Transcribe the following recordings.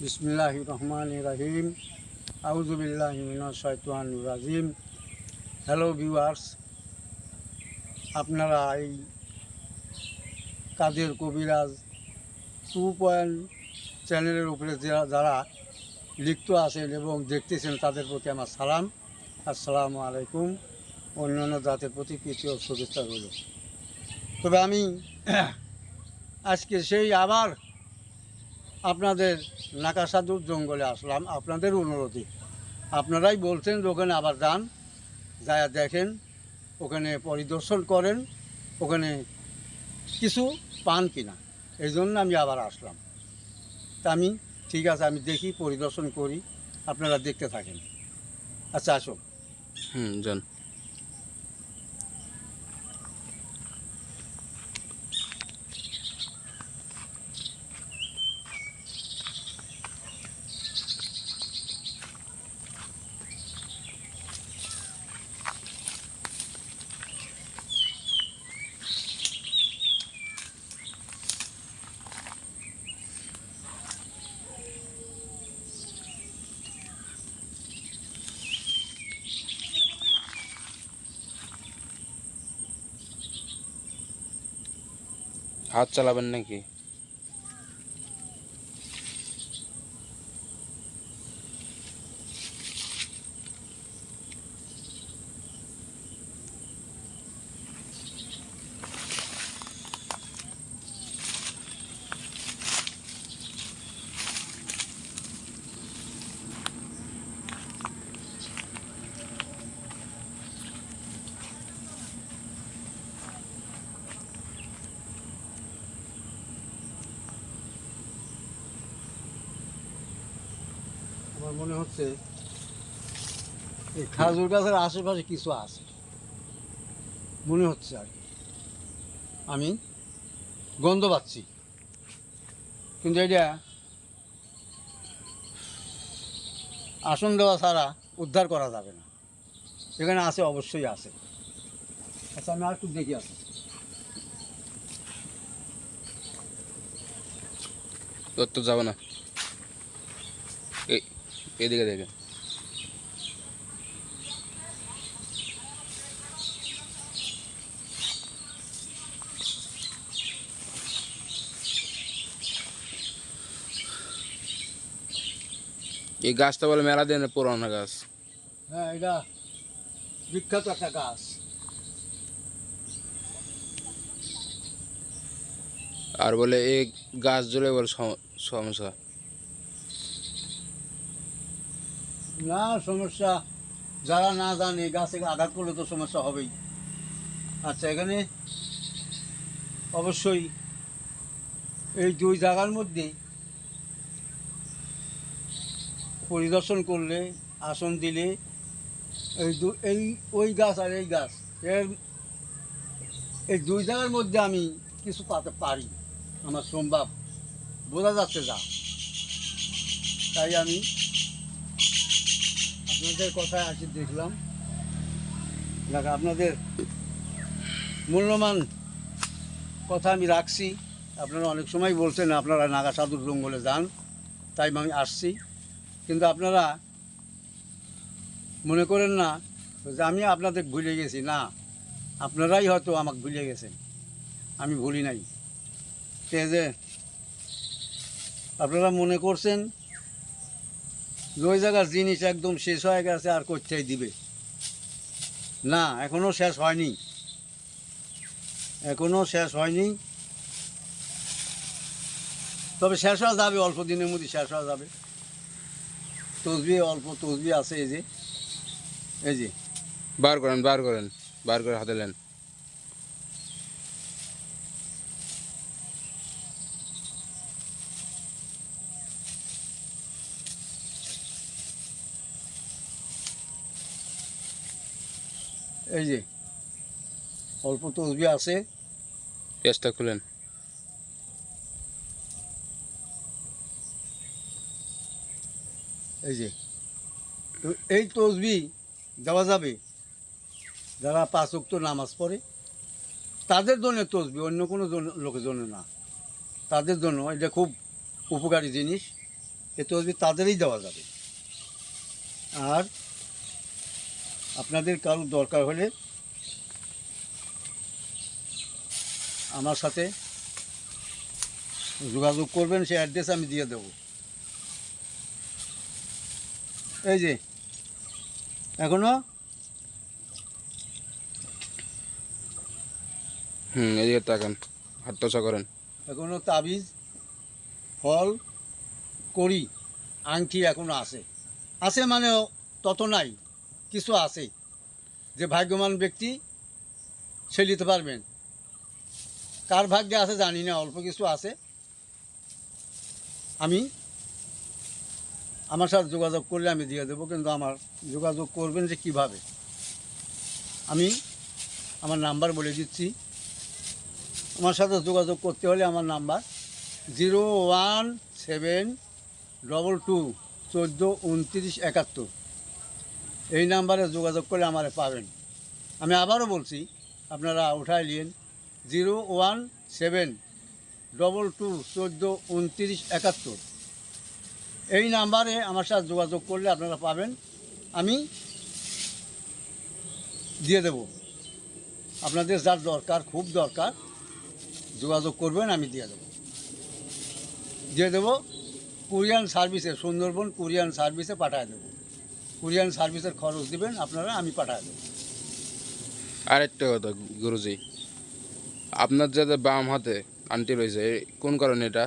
বিসমিল্লাহ রহমান রাহিম আউজুবিল্লাহ শৈতান রাজিম হ্যালো ভিউয়ার্স আপনারা এই কাদের কবিরাজ টু পয়েন্ট চ্যানেলের উপরে যারা যারা লিপ্ত আছেন এবং দেখতেছেন তাদের প্রতি আমার সালাম আসসালামু আলাইকুম অন্যান্য জাতের প্রতি ও শুভেচ্ছা রইল। তবে আমি আজকে সেই আবার আপনাদের নাকাসাদুর জঙ্গলে আসলাম, আপনাদের অনুরোধে। আপনারাই বলছেন যে ওখানে আবার যান, যায় দেখেন, ওখানে পরিদর্শন করেন, ওখানে কিছু পান কিনা। এই জন্য আমি আবার আসলাম। তা আমি, ঠিক আছে, আমি দেখি, পরিদর্শন করি, আপনারা দেখতে থাকেন। আচ্ছা আসুন। হুম, যান। হাত চালাবেন নাকি? আমার মনে হচ্ছে এই খাজুর গাছের আশেপাশে কিছু আছে। মনে হচ্ছে আর কি। আমি গন্ধ পাচ্ছি। কিন্তু এটা আসন দেওয়া ছাড়া উদ্ধার করা যাবে না। এখানে আছে, অবশ্যই আছে। আচ্ছা আমি আর একটু দেখি আসি। তোর তো যাবে না। এদিকে দেখেন এই গাছটা বলে মেলা দিনের পুরানো গাছ হ্যাঁ এটা বিখ্যাত একটা গাছ আর বলে এই গাছ জুড়ে বলে সম- সমস্যা না, সমস্যা। যারা না জানে, গাছে আঘাত করলে তো সমস্যা হবেই। আচ্ছা এখানে অবশ্যই এই দুই জায়গার মধ্যে পরিদর্শন করলে, আসন দিলে এই দু এই, ওই গাছ আর এই গাছ, এর এই দুই জায়গার মধ্যে আমি কিছু পাতে পারি, আমার সম্ভব। বোঝা যাচ্ছে যা তাই আমি আপনাদের কথায় আজকে দেখলাম। দেখ, আপনাদের মূল্যবান কথা আমি রাখছি। আপনারা অনেক সময় বলছেন, আপনারা নাগা সাধুর জঙ্গলে যান, তাই আমি আসছি। কিন্তু আপনারা মনে করেন না যে আমি আপনাদের ভুলে গেছি। না, আপনারাই হয়তো আমাকে ভুলে গেছেন। আমি ভুলি নাই। যে আপনারা মনে করছেন যে ওই জায়গার জিনিস একদম শেষ হয়ে গেছে, আর কোথায় দিবে? না, এখনও শেষ হয়নি। এখনও শেষ হয়নি। তবে শেষ হওয়া যাবে, অল্প দিনের মধ্যে শেষ হওয়া যাবে। তসবি, অল্প তসবি আছে এই যে। এই যে। বার করেন বার করেন, বার করে হাতে নেন। এই যে অল্প তসবি আছে। পেঁচটা খুলেন। এই যে তো এই তসবি দেওয়া যাবে। যারা পাঁচ উক্ত নামাজ পড়ে তাদের জন্য তসবি অন্য কোনো লোকের জন্য না। তাদের জন্য এটা খুব উপকারী জিনিস। এ তসবি তাদেরই দেওয়া যাবে। আর আপনাদের কারও দরকার হলে আমার সাথে যোগাযোগ করবেন সেই অ্যাড্রেস আমি দিয়ে দেবো। এই যে এখনও? হুম এদিকে তাকান হাত তোষা করেন। এখনও তাবিজ ফল করি আংটি এখনও আছে। আছে মানে তত নাই। কিছু আছে যে ভাগ্যবান ব্যক্তি, সে নিতে পারবেন। কার ভাগ্যে আছে জানি না, অল্প কিছু আছে। আমি আমার সাথে যোগাযোগ করলে আমি দিয়ে দেবো, কিন্তু আমার যোগাযোগ করবেন যে কীভাবে। আমি আমার নাম্বার বলে দিচ্ছি। আমার সাথে যোগাযোগ করতে হলে আমার number zero one seven double two চোদ্দ উনত্রিশ একাত্তর। এই নাম্বারে যোগাযোগ করলে আমারে পাবেন। আমি আবারও বলছি, আপনারা উঠাই নিন zero one seven double two চোদ্দ উনত্রিশ একাত্তর। এই নাম্বারে আমার সাথে যোগাযোগ করলে আপনারা পাবেন। আমি দিয়ে দেব। আপনাদের যার দরকার, খুব দরকার, যোগাযোগ করবেন, আমি দিয়ে দেবো। দিয়ে দেবো, কুরিয়ান সার্ভিসে, সুন্দরবন কুরিয়ান সার্ভিসে পাঠিয়ে দেবো। কুরিয়ান সার্ভিসের খরচ দিবেন আপনারা আমি পাঠিয়ে দেবো। আরেকটা কথা গুরুজি। আপনার যাতে বাম হাতে আন্টি রয়েছে কোন কারণে এটা?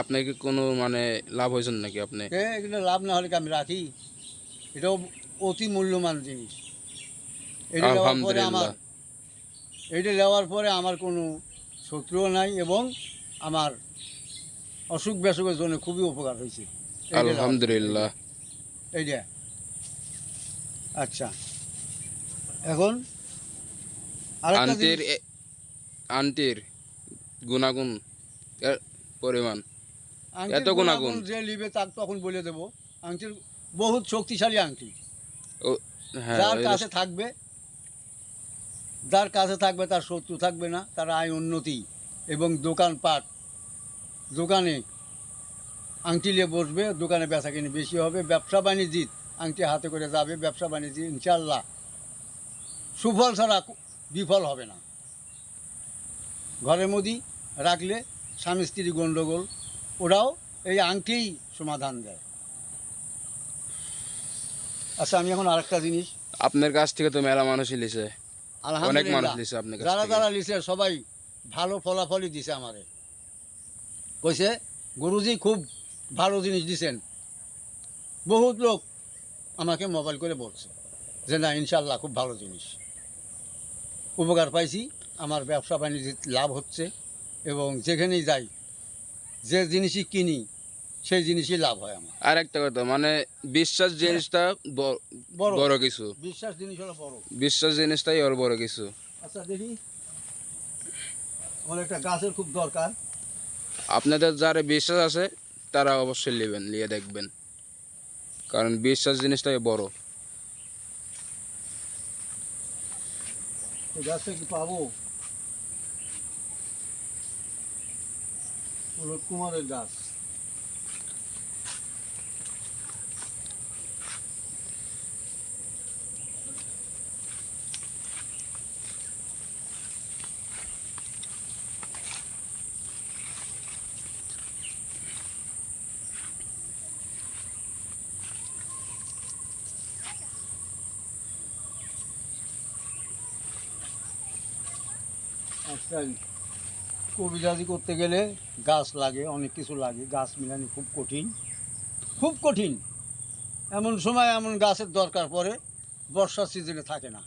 আপনার কি কোনো মানে লাভ হয়েছেন নাকি আপনি? এগুলো লাভ না হলে কি আমি রাখি? এটাও অতি মূল্যবান জিনিস। এটা নেওয়ার পরে আমার নেওয়ার পরে আমার কোনো শত্রুও নাই এবং আমার অসুখ বিসুখের জন্য খুবই উপকার হয়েছে। আলহামদুলিল্লাহ। এইটা আচ্ছা। এখন আন্টির আন্টির গুণাগুণ এর পরিমাণ। এত গুণাগুণ। যে নিবে তাকে তখন বলে দেবো। আংটির বহুত শক্তিশালী আংটি। ও হ্যাঁ যার কাছে থাকবে যার কাছে থাকবে তার শত্রু থাকবে না তার আয় উন্নতি এবং দোকানপাট। দোকানে আংটি নিয়ে বসবে দোকানে বেচা কিনে বেশি হবে ব্যবসা বাণিজ্য আংটি হাতে করে যাবে ব্যবসা বাণিজ্য ইনশাল্লাহ সুফল ছাড়া বিফল হবে না। ঘরের মধ্যে রাখলে স্বামী স্ত্রী গণ্ডগোল ওরাও এই আংটিই সমাধান দেয়। আচ্ছা আমি এখন আরেকটা জিনিস। আপনার কাছ থেকে তো মেলা মানুষই লিছে। অনেক মানুষ লিছে আপনার যারা যারা লিছে সবাই ভালো ফলাফলই দিছে আমারে। কইছে গুরুজি খুব ভালো জিনিস দিছেন। বহুত লোক আমাকে মোবাইল করে বলছে যে না ইনশাল্লাহ খুব ভালো জিনিস। উপকার পাইছি আমার ব্যবসা বাণিজ্য লাভ হচ্ছে এবং যেখানেই যাই যে জিনিসই কিনি সেই জিনিসই লাভ হয় আমার। আর একটা কথা মানে বিশ্বাস জিনিসটা ব- বড়। বড় কিছু। বিশ্বাস জিনিস হলো বড়। বিশ্বাস জিনিসটাই ওর বড় কিছু। আচ্ছা দেখি। আমার একটা গাছের খুব দরকার। আপনাদের যারা বিশ্বাস আছে তারা অবশ্যই নেবেন নিয়ে দেখবেন। কারণ বিশ্বাস জিনিসটাই বড়। গাছটা কি পাবো? কুমারের গাছ। কবিরাজি করতে গেলে গাছ লাগে, অনেক কিছু লাগে। গাছ মিলানি খুব কঠিন। খুব কঠিন। এমন সময় এমন গাছের দরকার পড়ে, বর্ষার সিজনে থাকে না।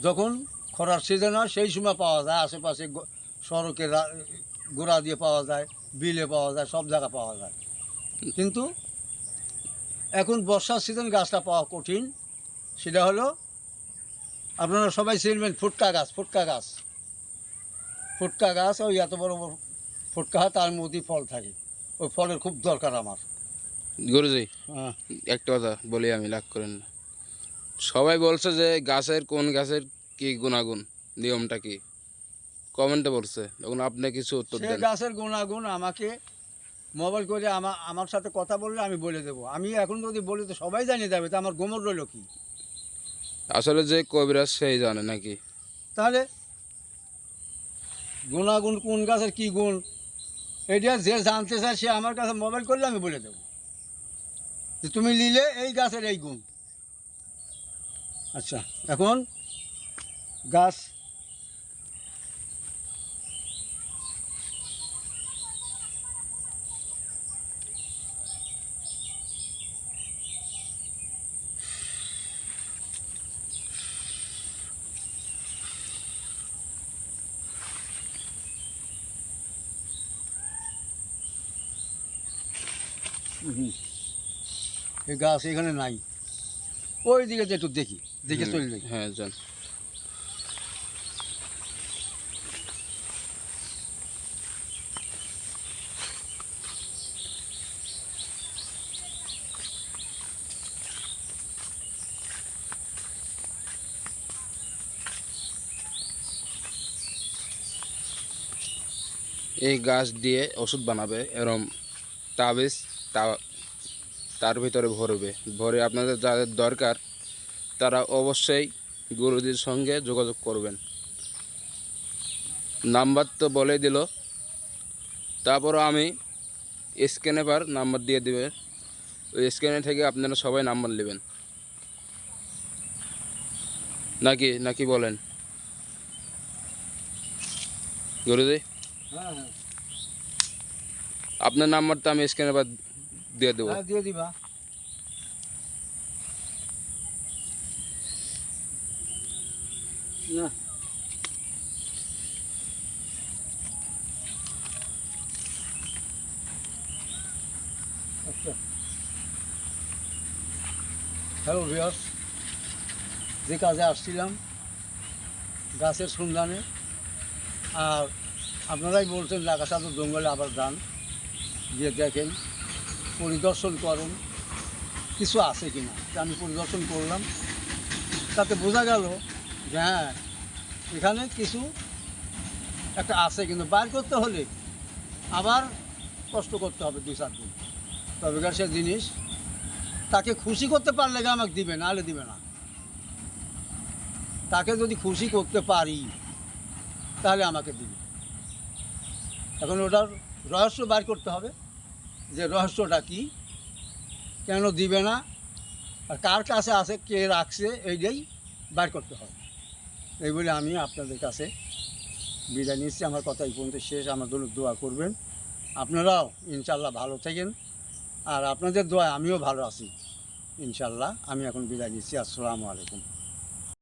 যখন খরার সিজন হয়, সেই সময় পাওয়া যায়। আশেপাশে সড়কের গোড়া দিয়ে পাওয়া যায়, বিলে পাওয়া যায়, সব জায়গা পাওয়া যায়। কিন্তু এখন বর্ষার সিজন গাছটা পাওয়া কঠিন। সেটা হলো, আপনারা সবাই চিনবেন, ফুটকা গাছ ফুটকা গাছ। ফুটকা গাছ ওই এত বড় বড় ফুটকা হয় তার মধ্যে ফল থাকে। ওই ফলের খুব দরকার আমার। গুরুজি হ্যাঁ। একটা কথা বলি আমি লাগ করেন না। সবাই বলছে যে গাছের কোন গাছের কি গুণাগুণ নিয়মটা কি? কমেন্টে বলছে তখন আপনি কিছু উত্তর সে দেন। গাছের গুণাগুণ আমাকে মোবাইল করে আমার আমার সাথে কথা বললে আমি বলে দেবো। আমি এখন যদি বলি তো সবাই জানিয়ে যাবে তো আমার গোমর রইল কি? আসলে যে কবিরাজ সেই জানে নাকি? তাহলে গুণাগুণ কোন গাছের কী গুণ? এটা যে জানতে চায় সে আমার কাছে মোবাইল করলে আমি বলে দেবো। যে তুমি নিলে এই গাছের এই গুণ। আচ্ছা এখন গাছ এই গাছ এখানে নাই। ওই দিকে একটু দেখি দেখে চলে যাই। হ্যাঁ যান। এই গাছ দিয়ে ওষুধ বানাবে এরম তাবিজ তা তার ভিতরে ভরবে। ভরে আপনাদের যাদের দরকার তারা অবশ্যই গুরুজির সঙ্গে যোগাযোগ করবেন। নাম্বার তো বলে দিল। তারপরও আমি স্ক্যানে পার নাম্বার দিয়ে দিবে। ওই স্ক্যানে থেকে আপনারা সবাই নাম্বার নেবেন। নাকি নাকি বলেন? গুরুজি? হ্যাঁ। আপনার নাম্বারটা আমি স্ক্যানে পার দিয়ে দেবো। দিয়ে দিবা। না। আচ্ছা। হ্যালো ভিয়াস যে কাজে আসছিলাম, গাছের সন্ধানে, আর আপনারাই বলছেন লাগাসা তো জঙ্গলে আবার যান, গিয়ে দেখেন। পরিদর্শন করেন। কিছু আছে কি না? আমি পরিদর্শন করলাম। তাতে বোঝা গেল যে হ্যাঁ এখানে কিছু একটা আছে কিন্তু বাইর করতে হলে আবার কষ্ট করতে হবে দুই, চার দিন। তবেকার সে জিনিস, তাকে খুশি করতে পারলে আমাকে দিবে না নাহলে দিবে না। তাকে যদি খুশি করতে পারি, তাহলে আমাকে দিবে। এখন ওটার রহস্য বার করতে হবে। যে রহস্যটা কি? কেন দিবে না? আর কার কাছে আছে, কে রাখছে, এইটাই বার করতে হবে। এই বলে আমি আপনাদের কাছে বিদায় নিচ্ছি। আমার কথা এই পর্যন্ত শেষ। আমার জন্য দোয়া করবেন। আপনারাও ইনশাল্লাহ ভালো থাকেন। আর আপনাদের দোয়া আমিও ভালো আছি। ইনশাল্লাহ আমি এখন বিদায় নিচ্ছি। আসসালামু আলাইকুম।